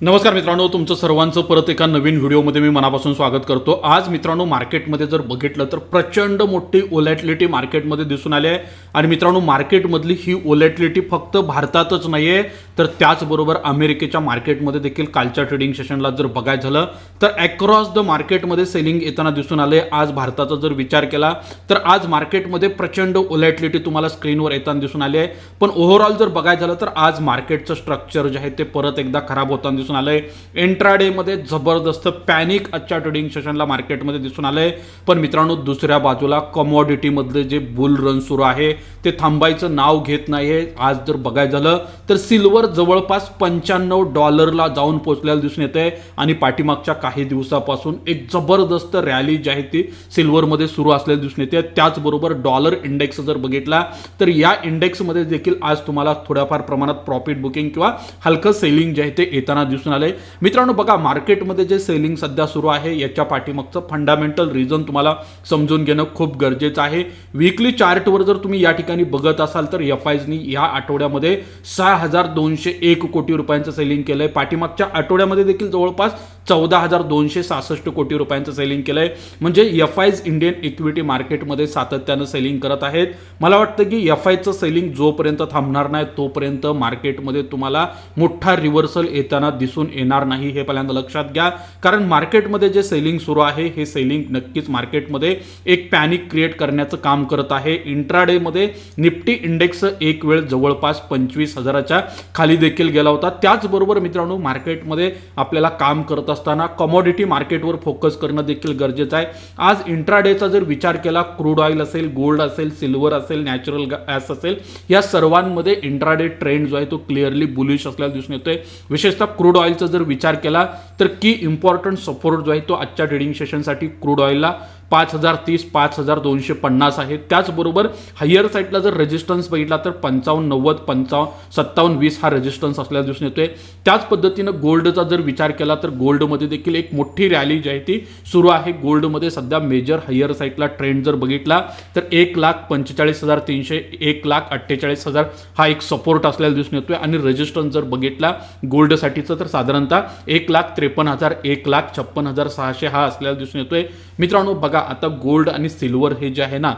नमस्कार मित्रांनो तुमचं सर्वांचं परत एका नवीन व्हिडिओमध्ये मी मनापासून स्वागत करतो. आज मित्रांनो मार्केटमध्ये जर बघितलं तर प्रचंड मोठी ओलॅटिलिटी मार्केटमध्ये दिसून आली आहे. आणि मित्रांनो मार्केटमधली ही ओलॅटिलिटी फक्त भारतातच नाही आहे तर त्याचबरोबर अमेरिकेच्या मार्केटमध्ये देखील कालच्या ट्रेडिंग सेशनला जर बघायचं झालं तर अक्रॉस द मार्केटमध्ये सेलिंग येताना दिसून आले आज भारताचा जर विचार केला तर आज मार्केटमध्ये प्रचंड ओलॅटिलिटी तुम्हाला स्क्रीनवर येताना दिसून आली आहे. पण ओव्हरऑल जर बघायचं झालं तर आज मार्केटचं स्ट्रक्चर जे आहे ते परत एकदा खराब होताना दिसून आलंय. इंट्राडेमध्ये जबरदस्त पॅनिक आजच्या ट्रेडिंग सेशनला मार्केटमध्ये दिसून आलंय. पण मित्रांनो दुसऱ्या बाजूला कमॉडिटीमधले जे बुल रन सुरू आहे ते थांबायचं नाव घेत नाहीये. आज जर बघायचं झालं तर सिल्वर जवळपास पंच्याण्णव डॉलरला जाऊन पोहोचलेलं दिसून येत आहे आणि पाठीमागच्या काही दिवसापासून एक जबरदस्त रॅली जी आहे ती सिल्वरमध्ये सुरू असलेली दिसून येते. त्याचबरोबर डॉलर इंडेक्स जर बघितला तर या इंडेक्समध्ये देखील आज तुम्हाला थोड्याफार प्रमाणात प्रॉफिट बुकिंग किंवा हलकं सेलिंग जे आहे ते येताना दिसून आलंय. मित्रांनो बघा मार्केटमध्ये जे सेलिंग सध्या सुरू आहे याच्या पाठीमागचं फंडामेंटल रिझन तुम्हाला समजून घेणं खूप गरजेचं आहे. विकली चार्टवर जर तुम्ही या ठिकाणी बघत असाल तर एफ आयजनी या आठवड्यामध्ये सहा हजार दोनशे एक कोटी रुपयांचं सेलिंग केलंय. पाठीमागच्या आठवड्यामध्ये देखील जवळपास चौदा हजार दोनशे सहासष्ट कोटी रुपयांचं सेलिंग केलंय. म्हणजे एफ आयज इंडियन इक्विटी मार्केटमध्ये सातत्यानं सेलिंग करत आहेत. मला वाटतं की एफ आयचं सेलिंग जोपर्यंत थांबणार नाही तोपर्यंत मार्केटमध्ये तुम्हाला मोठा रिव्हर्सल येताना दिसून येणार नाही हे पहिल्यांदा लक्षात घ्या. कारण मार्केटमध्ये जे सेलिंग सुरू आहे हे सेलिंग नक्कीच मार्केटमध्ये एक पॅनिक क्रिएट करण्याचं काम करत आहे. इंट्राडेमध्ये निफ्टी इंडेक्स एक वेळ जवळपास पंचवीस हजाराच्या खाली देखील गेला होता. त्याचबरोबर मित्रांनो मार्केटमध्ये आपल्याला काम करत असताना कमॉडिटी मार्केटवर फोकस करणं देखील गरजेचं आहे. आज इंट्राडेचा जर विचार केला क्रूड ऑइल असेल गोल्ड असेल सिल्वर असेल नॅचरल गॅस असेल या सर्वांमध्ये इंट्राडे ट्रेंड जो आहे तो क्लिअरली बुलिश असल्याला दिसून येतोय. विशेषतः क्रूड ऑइलचा जर विचार केला तर की इम्पॉर्टंट सपोर्ट जो आहे तो आजच्या ट्रेडिंग सेशनसाठी क्रूड ऑइलला पाच हजार तीस पाच हजार दोनशे पन्नास आहे. त्याचबरोबर हायर साईडला जर रेजिस्टन्स बघितला तर पंचावन्न नव्वद पंचावन्न सत्तावन्न वीस हा रेजिस्टन्स असल्याला दिसून येतोय. त्याच पद्धतीनं गोल्डचा जर विचार केला तर गोल्डमध्ये देखील एक मोठी रॅली जी आहे ती सुरू आहे. गोल्डमध्ये सध्या मेजर हायर साईडला ट्रेंड जर बघितला तर एक लाख पंचेचाळीस हजार तीनशे एक लाख अठ्ठेचाळीस हजार हा एक सपोर्ट असल्याला दिसून येतोय. आणि रेजिस्टन्स जर बघितला गोल्डसाठीचं तर साधारणतः एक लाख त्रेपन्न हजार एक लाख छप्पन हजार सहाशे हा असल्याला दिसून येतोय. मित्रांनो बघा आता गोल्ड आणि सिल्वर हे जे आहे ना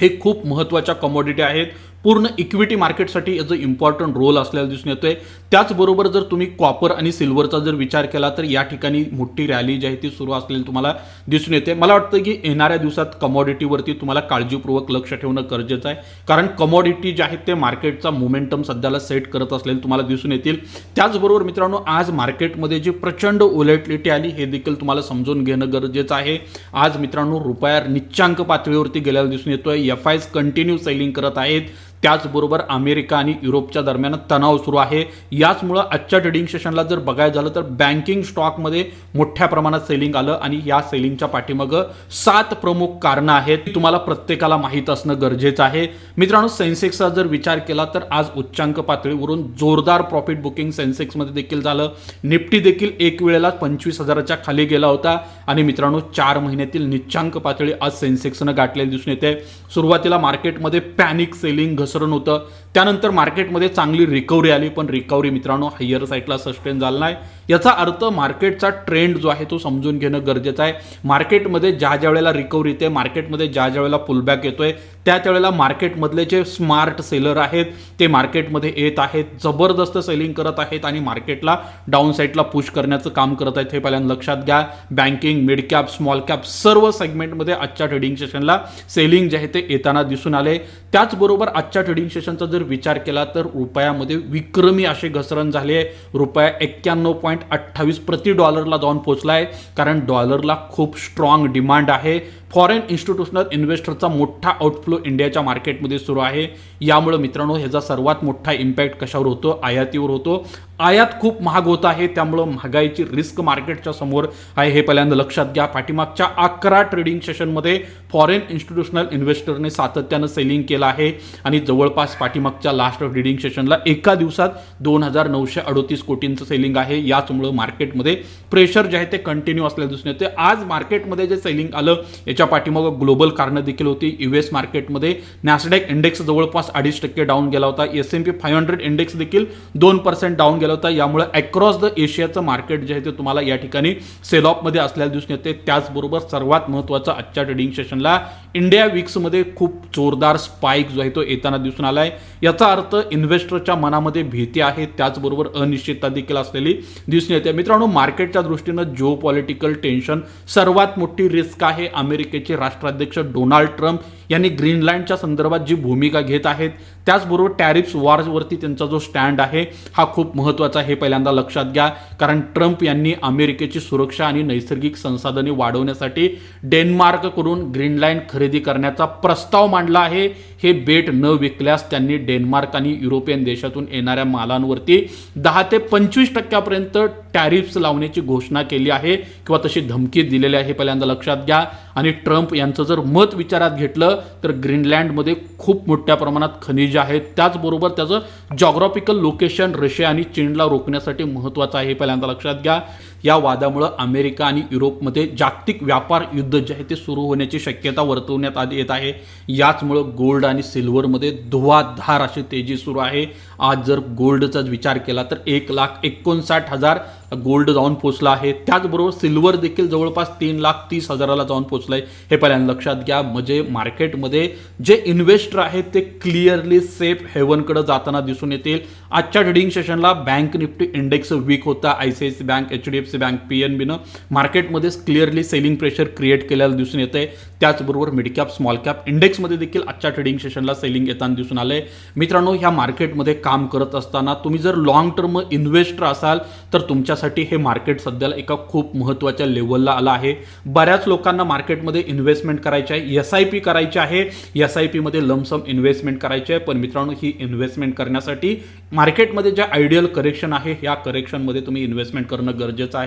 हे खूप महत्त्वाच्या कमोडिटी आहेत. पूर्ण इक्विटी मार्केटसाठी याचं इम्पॉर्टंट रोल असल्याला दिसून येतोय. त्याचबरोबर जर तुम्ही कॉपर आणि सिल्वरचा जर विचार केला तर या ठिकाणी मोठी रॅली जी आहे ती सुरू असलेली तुम्हाला दिसून येते. मला वाटतं की येणाऱ्या दिवसात कमॉडिटीवरती तुम्हाला काळजीपूर्वक लक्ष ठेवणं गरजेचं आहे. कारण कमॉडिटी जे आहेत ते मार्केटचा मोमेंटम सध्याला सेट करत असलेले तुम्हाला दिसून येतील. त्याचबरोबर मित्रांनो आज मार्केटमध्ये जी प्रचंड ओलेटिलिटी आली हे देखील तुम्हाला समजून घेणं गरजेचं आहे. आज मित्रांनो रुपया निच्चांक पातळीवरती गेल्याला दिसून येतोय. एफ आयज कंटिन्यू सेलिंग करत आहेत. त्याचबरोबर अमेरिका आणि युरोपच्या दरम्यान तणाव सुरू आहे. याचमुळं आजच्या ट्रेडिंग सेशनला जर बघायचं झालं तर बँकिंग स्टॉकमध्ये मोठ्या प्रमाणात सेलिंग आलं आणि या सेलिंगच्या पाठीमागं सात प्रमुख कारणं आहेत. ती तुम्हाला प्रत्येकाला माहीत असणं गरजेचं आहे. मित्रांनो सेन्सेक्सचा जर विचार केला तर आज उच्चांक पातळीवरून जोरदार प्रॉफिट बुकिंग सेन्सेक्समध्ये देखील झालं. निफ्टी देखील एक वेळेला पंचवीस हजाराच्या खाली गेला होता. आणि मित्रांनो चार महिन्यातील निच्चांक पातळी आज सेन्सेक्सनं गाठलेली दिसून येते. सुरुवातीला मार्केटमध्ये पॅनिक सेलिंग घस घसरण होतं. त्यानंतर मार्केटमध्ये चांगली रिकव्हरी आली पण रिकव्हरी मित्रांनो हायर साईडला सस्टेन झाला नाही. याचा अर्थ मार्केटचा ट्रेंड जो आहे तो समजून घेणं गरजेचं आहे. मार्केटमध्ये ज्या ज्या वेळेला रिकव्हरी येते मार्केटमध्ये ज्या ज्या वेळेला पुलबॅक येतोय त्या त्यावेळेला मार्केटमधले जे स्मार्ट सेलर आहेत ते मार्केटमध्ये येत आहेत जबरदस्त सेलिंग करत आहेत आणि मार्केटला डाऊन साईडला पुश करण्याचं काम करत आहेत हे पहिल्यांदा लक्षात घ्या. Banking mid cap small cap सर्व सेगमेंटमध्ये आजच्या ट्रेडिंग सेशनला सेलिंग जे आहे ते येताना दिसून आले. त्याचबरोबर आजच्या ट्रेडिंग सेशनचा जर विचार केला तर रुपयामध्ये विक्रमी असे घसरण झाले रुपया एक्क्याण्णव पॉईंट अठ्ठावीस प्रति डॉलरला जाऊन पोचला आहे कारण डॉलरला खूप स्ट्रॉंग डिमांड आहे. फॉरेन इन्स्टिट्यूशनल इन्व्हेस्टरचा मोठा आउटफ्लो इंडियाच्या मार्केटमध्ये सुरू आहे. यामुळे मित्रांनो ह्याचा सर्वात मोठा इम्पॅक्ट कशावर होतो? आयातीवर होतो. आयात खूप महाग होत आहे त्यामुळं महागाईची रिस्क मार्केटच्या समोर आहे हे पहिल्यांदा लक्षात घ्या. पाठीमागच्या अकरा ट्रेडिंग सेशनमध्ये फॉरेन इन्स्टिट्यूशनल इन्व्हेस्टरने सातत्यानं सेलिंग केलं आहे. आणि जवळपास पाठीमागच्या लास्ट ट्रेडिंग सेशनला एका दिवसात दोन हजार नऊशे अडोतीस कोटींचं सेलिंग आहे. याचमुळं मार्केटमध्ये प्रेशर जे आहे ते कंटिन्यू असल्याचं दिसून येते आज मार्केटमध्ये जे सेलिंग आलं याच्या पाठीमागं ग्लोबल कारणं देखील होती. युएस मार्केटमध्ये नॅसडॅक इंडेक्स जवळपास अडीच टक्के डाऊन गेला होता. S M P five hundred index देखील दोन पर्सेंट डाऊन गेला होता. यामुळे अक्रॉस द एशियाचं मार्केट जे आहे ते तुम्हाला या ठिकाणी सेल ऑफमध्ये असल्याला दिसून येते. त्याचबरोबर सर्वात महत्त्वाचं आजच्या ट्रेडिंग सेशनला इंडिया विक्समध्ये खूप जोरदार स्पाईक जो आहे तो येताना दिसून आला आहे याचा अर्थ इन्व्हेस्टरच्या मनामध्ये भीती आहे त्याचबरोबर अनिश्चितता देखील असलेली दिसून येते. मित्रांनो मार्केटच्या दृष्टीनं जिओ पॉलिटिकल टेन्शन सर्वात मोठी रिस्क आहे अमेरिकेचे राष्ट्राध्यक्ष डोनाल्ड ट्रम्प यांनी ग्रीनलँडच्या संदर्भात जी भूमिका घेत आहेत त्याचबरोबर टॅरिफ्स वॉरवरती त्यांचा जो स्टँड आहे हा खूप महत्त्वाचा आहे हे पहिल्यांदा लक्षात घ्या. कारण ट्रम्प यांनी अमेरिकेची सुरक्षा आणि नैसर्गिक संसाधने वाढवण्यासाठी डेन्मार्ककडून ग्रीनलँड खरेदी करण्याचा प्रस्ताव मांडला आहे. हे बेट न विकल्यास त्यांनी डेन्मार्क आणि युरोपियन देशातून येणाऱ्या मालांवरती दहा ते पंचवीस टक्क्यापर्यंत टॅरिफ्स लावण्याची घोषणा केली आहे किंवा तशी धमकी दिलेली आहे पहिल्यांदा लक्षात घ्या. आणि ट्रम्प यांचं जर मत विचारात घेतलं तर ग्रीनलँडमध्ये खूप मोठ्या प्रमाणात खनिज आहेत. त्याचबरोबर त्याचं जॉग्रॉफिकल लोकेशन रशिया आणि चीनला रोखण्यासाठी महत्त्वाचं आहे पहिल्यांदा लक्षात घ्या. या वादामुळं अमेरिका आणि युरोपमध्ये जागतिक व्यापार युद्ध जे आहे ते सुरू होण्याची शक्यता वर्तवण्यात आली येत आहे. याचमुळं गोल्ड आणि सिल्वरमध्ये धुवाधार अशी तेजी सुरू आहे. आज जर गोल्डचा विचार केला तर एक लाख एकोणसाठ हजार गोल्ड जाऊन पोचला आहे. त्याचबरोबर सिल्वर देखील जवळपास तीन लाख तीस हजाराला जाऊन पोचलं आहे हे पहिल्यांदा लक्षात घ्या. म्हणजे मार्केटमध्ये जे इन्व्हेस्टर आहेत ते क्लिअरली सेफ हेवनकडे जाताना दिसून येतील. आजच्या ट्रेडिंग सेशनला बँक निफ्टी इंडेक्स वीक होता. I C I C bank H D F C bank P N बीनं मार्केटमध्ये क्लिअरली सेलिंग प्रेशर क्रिएट केलेलं दिसून येते त्याचबरोबर मिडकॅप स्मॉल कॅप इंडेक्समध्ये देखील आजच्या ट्रेडिंग सेशनला सेलिंग येताना दिसून आलंय. मित्रांनो ह्या मार्केटमध्ये काम करत असताना तुम्ही जर लॉंग टर्म इन्व्हेस्टर असाल तर तुमच्यासाठी हे मार्केट सध्याला एका खूप महत्त्वाच्या लेवलला आलं आहे. बऱ्याच लोकांना मार्केटमध्ये इन्व्हेस्टमेंट करायची आहे एस आय पी करायची आहे. एस आय पीमध्ये लमसम इन्व्हेस्टमेंट करायची आहे. पण मित्रांनो ही इन्व्हेस्टमेंट करण्यासाठी मार्केटमध्ये ज्या आयडियल करेक्शन आहे या करेक्शनमध्ये तुम्ही इन्व्हेस्टमेंट करणं गरजेचं आहे.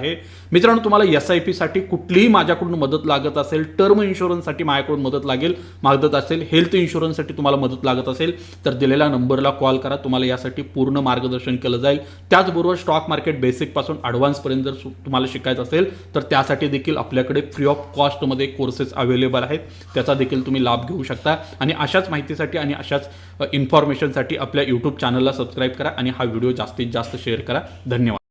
मित्रांनो तुम्हाला एस आय पीसाठी कुठलीही माझ्याकडून मदत लागत असेल टर्म इन्शुरन्ससाठी माझ्याकडून मदत लागेल मागत असेल हेल्थ इन्शुरन्ससाठी तुम्हाला मदत लागत असेल तर दिलेल्या नंबरला कॉल करा. तुम्हाला यासाठी पूर्ण मार्गदर्शन केलं जाईल. त्याचबरोबर स्टॉक मार्केट बेसिकपासून ॲडव्हान्सपर्यंत जर तुम्हाला शिकायचं असेल तर त्यासाठी देखील आपल्याकडे फ्री ऑफ कॉस्टमध्ये कोर्सेस अवेलेबल आहेत. त्याचा देखील तुम्ही लाभ घेऊ शकता. आणि अशाच माहितीसाठी आणि अशाच इन्फॉर्मेशनसाठी आपल्या यूट्यूब चॅनलला सबस्क्राईब करा आणि हा व्हिडिओ जास्तीत जास्त शेअर करा. धन्यवाद.